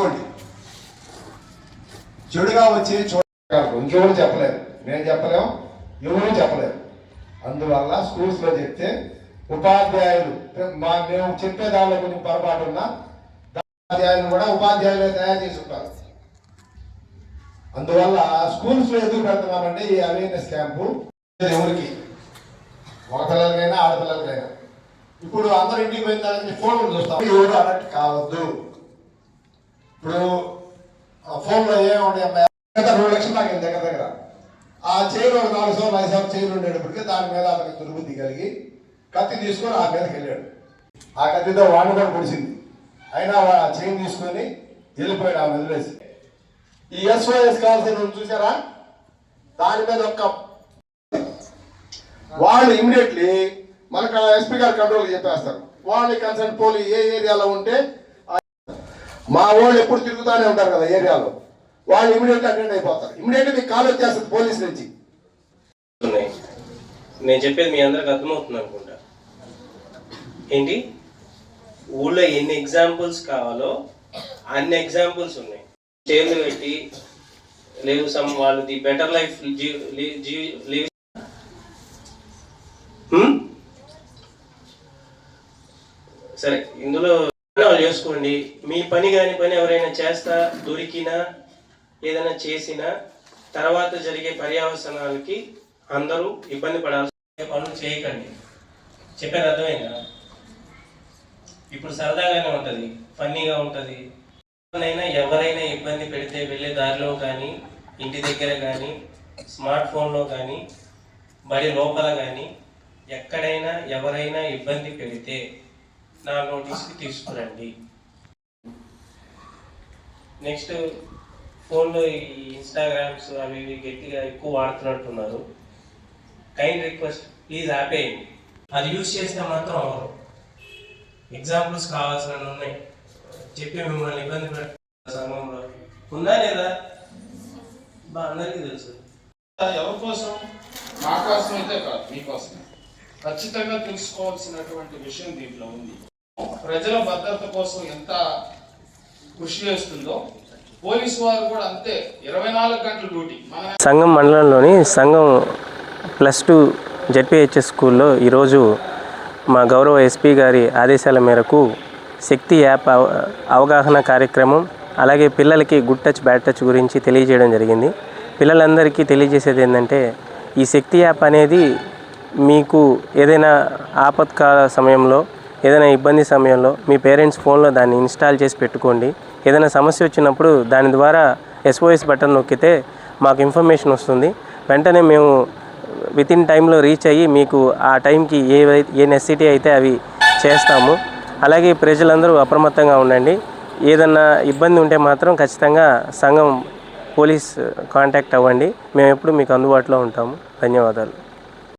తీసుకోండి. చెడుగా వచ్చి చూడగలరు ఇంకెవరు చెప్పలేరు నేను చెప్పలేము ఎవరు చెప్పలేరు అందువల్ల స్కూల్స్లో చెప్తే ఉపాధ్యాయులు మా మేము చెప్పే దానిలో కొంచెం పొరపాటు ఉన్నా ఉపాధ్యాయులు కూడా ఉపాధ్యాయులే తయారు చేసుకుంటారు. అందువల్ల స్కూల్స్లో ఎందుకు పెడుతున్నామంటే ఈ అవేర్నెస్ క్యాంపు ఎవరికి? మగపిల్లలకైనా ఆడపిల్లలకైనా. ఇప్పుడు అందరు ఇంటికి పోయిన తర్వాత ఫోన్లు చూస్తాం. ఎవరు అలర్ట్ కావద్దు. ఇప్పుడు ఆ ఫోన్లో ఏముండే అమ్మాయి? రెండు లక్షలు నాకు దగ్గర దగ్గర? ఆ చైన్ ఒక నాలుగు సార్లు ఐదు సార్లు చైన్ ఉండేటప్పటికి దాని మీద అతనికి దుర్బుద్ధి కలిగి కత్తి తీసుకొని ఆ మీదకి వెళ్ళాడు. ఆ కత్తితో వాడిని కూడా పొడిచింది. అయినా ఆ చైన్ తీసుకొని వెళ్ళిపోయాడు ఆమె వదిలేసి. ఈ ఎస్ఓఎస్ కావాల్సిన చూసారా దాని మీద ఒక్క వాళ్ళు ఇమీడియట్లీ మనకు ఎస్పీ గారు కంట్రోల్ చెప్పేస్తారు. వాళ్ళని కన్సల్ట్ పోలీ ఏ ఏరియాలో ఉంటే మా వాళ్ళు ఎప్పుడు తిరుగుతానే ఉంటారు కదా ఏరియాలో. వాళ్ళు ఇమీడియట్ అటెండ్ అయిపోతారు. ఇమీడియట్ మీకు కాల్ వచ్చేస్తుంది పోలీస్ నుంచి. నేను చెప్పేది మీ అందరికి అర్థమవుతుంది అనుకుంటా. ఏంటి? ఊళ్ళో ఎన్ని ఎగ్జాంపుల్స్ కావాలో అన్ని ఎగ్జాంపుల్స్ ఉన్నాయి. చేతులు పెట్టి లేవు సమ్ వాళ్ళు ది బెటర్ లైఫ్ లీవ్ సరే ఇందులో వాళ్ళు చేసుకోండి. మీ పని కాని పని ఎవరైనా చేస్తా దొరికినా ఏదైనా చేసినా తర్వాత జరిగే పర్యావసనాలకి అందరూ ఇబ్బంది పడాల్సి పనులు చేయకండి. చెప్పారు అర్థమైందా? ఇప్పుడు సరదాగానే ఉంటుంది ఫన్నీగా ఉంటుంది. ఎవరైనా ఎవరైనా ఇబ్బంది పెడితే వెళ్ళే దారిలో కానీ ఇంటి దగ్గర కానీ స్మార్ట్ ఫోన్లో కానీ బడి లోపల కానీ ఎక్కడైనా ఎవరైనా ఇబ్బంది పెడితే నా నోటీస్కి తీసుకురండి. నెక్స్ట్ ఫోన్లో ఈ ఇన్స్టాగ్రామ్స్ అవి ఇవి గట్టిగా ఎక్కువ వాడుతున్నట్టున్నారు. కైండ్ రిక్వెస్ట్ ప్లీజ్ ఆపేయండి అది యూజ్ చేస్తే మాత్రం అవరు ఎగ్జాంపుల్స్ కావాల్సిన ఉన్నాయి. చెప్పి మిమ్మల్ని ఇబ్బంది పెట్ట సంఘంలో ఉందా లేదా? బా అందరికీ తెలుసు. ఎవరి కోసం? మా కోసం అయితే కాదు మీకోసం ఖచ్చితంగా తెలుసుకోవాల్సినటువంటి విషయం దీంట్లో ఉంది. ప్రజల భద్రత కోసం ఎంత కృషి చేస్తుందో పోలీసు వారు కూడా అంతే. ఇరవై నాలుగు గంటల డ్యూటీ. సంఘం మండలంలోని సంఘం ప్లస్ టూ జెడ్పిహెచ్ఎస్ స్కూల్లో ఈరోజు మా గౌరవ ఎస్పీ గారి ఆదేశాల మేరకు శక్తి యాప్ అవ- అవగాహన కార్యక్రమం అలాగే పిల్లలకి గుడ్ టచ్ బ్యాడ్ టచ్ గురించి తెలియజేయడం జరిగింది. పిల్లలందరికీ తెలియజేసేది ఏంటంటే ఈ శక్తి యాప్ అనేది మీకు ఏదైనా ఆపత్కాల సమయంలో ఏదైనా ఇబ్బంది సమయంలో మీ పేరెంట్స్ ఫోన్లో దాన్ని ఇన్స్టాల్ చేసి పెట్టుకోండి. ఏదైనా సమస్య వచ్చినప్పుడు దాని ద్వారా ఎస్ఓఎస్ బటన్ నొక్కితే మాకు ఇన్ఫర్మేషన్ వస్తుంది. వెంటనే మేము విత్ ఇన్ టైంలో రీచ్ అయ్యి మీకు ఆ టైంకి ఏ ఏ నెసిటీ అయితే అవి చేస్తాము. అలాగే ప్రజలందరూ అప్రమత్తంగా ఉండండి. ఏదన్నా ఇబ్బంది ఉంటే మాత్రం ఖచ్చితంగా సంఘం పోలీస్ కాంటాక్ట్ అవ్వండి. మేము ఎప్పుడు మీకు అందుబాటులో ఉంటాము. ధన్యవాదాలు.